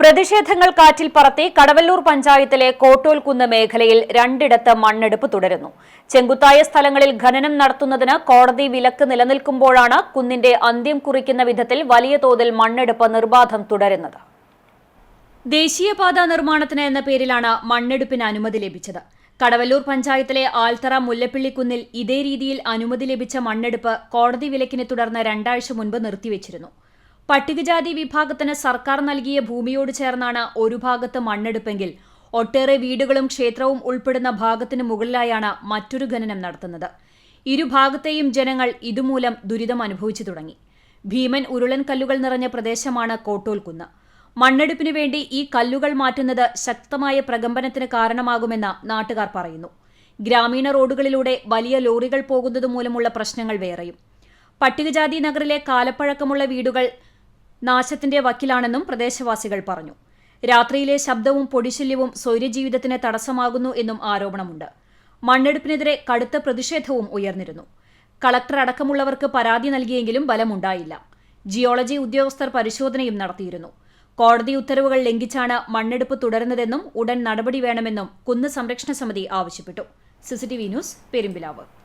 പ്രതിഷേധങ്ങൾ കാറ്റിൽ പറത്തി കടവല്ലൂർ പഞ്ചായത്തിലെ കോട്ടോൽകുന്ന് മേഖലയിൽ രണ്ടിടത്ത് മണ്ണെടുപ്പ് തുടരുന്നു. ചെങ്കുത്തായ സ്ഥലങ്ങളിൽ ഖനനം നടത്തുന്നതിന് കോടതി വിലക്ക് നിലനിൽക്കുമ്പോഴാണ് കുന്നിന്റെ അന്ത്യം കുറിക്കുന്ന വിധത്തിൽ വലിയ തോതിൽ മണ്ണെടുപ്പ് നിർബാധം തുടരുന്നത്. ദേശീയപാത നിർമ്മാണത്തിന് എന്ന പേരിലാണ് മണ്ണെടുപ്പിന് അനുമതി ലഭിച്ചത്. കടവല്ലൂർ പഞ്ചായത്തിലെ ആൽത്തറ മുല്ലപ്പള്ളിക്കുന്നിൽ ഇതേ രീതിയിൽ അനുമതി ലഭിച്ച മണ്ണെടുപ്പ് കോടതി വിലക്കിനെ തുടർന്ന് രണ്ടാഴ്ച മുൻപ് നിർത്തിവച്ചിരുന്നു. പട്ടികജാതി വിഭാഗത്തിന് സർക്കാർ നൽകിയ ഭൂമിയോട് ചേർന്നാണ് ഒരു ഭാഗത്ത് മണ്ണെടുപ്പെങ്കിൽ ഒട്ടേറെ വീടുകളും ക്ഷേത്രവും ഉൾപ്പെടുന്ന ഭാഗത്തിന് മുകളിലായാണ് മറ്റൊരു ഖനനം നടത്തുന്നത്. ഇരുഭാഗത്തെയും ജനങ്ങൾ ഇതുമൂലം ദുരിതം അനുഭവിച്ചു തുടങ്ങി. ഭീമൻ ഉരുളൻ കല്ലുകൾ നിറഞ്ഞ പ്രദേശമാണ് കോട്ടോൽകുന്ന് മണ്ണെടുപ്പിനു വേണ്ടി ഈ കല്ലുകൾ മാറ്റുന്നത് ശക്തമായ പ്രകമ്പനത്തിന് കാരണമാകുമെന്ന് നാട്ടുകാർ പറയുന്നു. ഗ്രാമീണ റോഡുകളിലൂടെ വലിയ ലോറികൾ പോകുന്നത് മൂലമുള്ള പ്രശ്നങ്ങൾ വേറെയും. പട്ടികജാതി നഗറിലെ കാലപ്പഴക്കമുള്ള വീടുകൾ നാശത്തിന്റെ വക്കിലാണെന്നും പ്രദേശവാസികൾ പറഞ്ഞു. രാത്രിയിലെ ശബ്ദവും പൊടിശല്യവും സ്വൈര്യജീവിതത്തിന് തടസ്സമാകുന്നു എന്നും ആരോപണമുണ്ട്. മണ്ണെടുപ്പിനെതിരെ കടുത്ത പ്രതിഷേധവും ഉയർന്നിരുന്നു. കളക്ടർ അടക്കമുള്ളവർക്ക് പരാതി നൽകിയെങ്കിലും ബലമുണ്ടായില്ല. ജിയോളജി ഉദ്യോഗസ്ഥർ പരിശോധനയും നടത്തിയിരുന്നു. കോടതി ഉത്തരവുകൾ ലംഘിച്ചാണ് മണ്ണെടുപ്പ് തുടരുന്നതെന്നും ഉടൻ നടപടി വേണമെന്നും കുന്ന് സംരക്ഷണ സമിതി ആവശ്യപ്പെട്ടു. CCTV news Perumpilavu.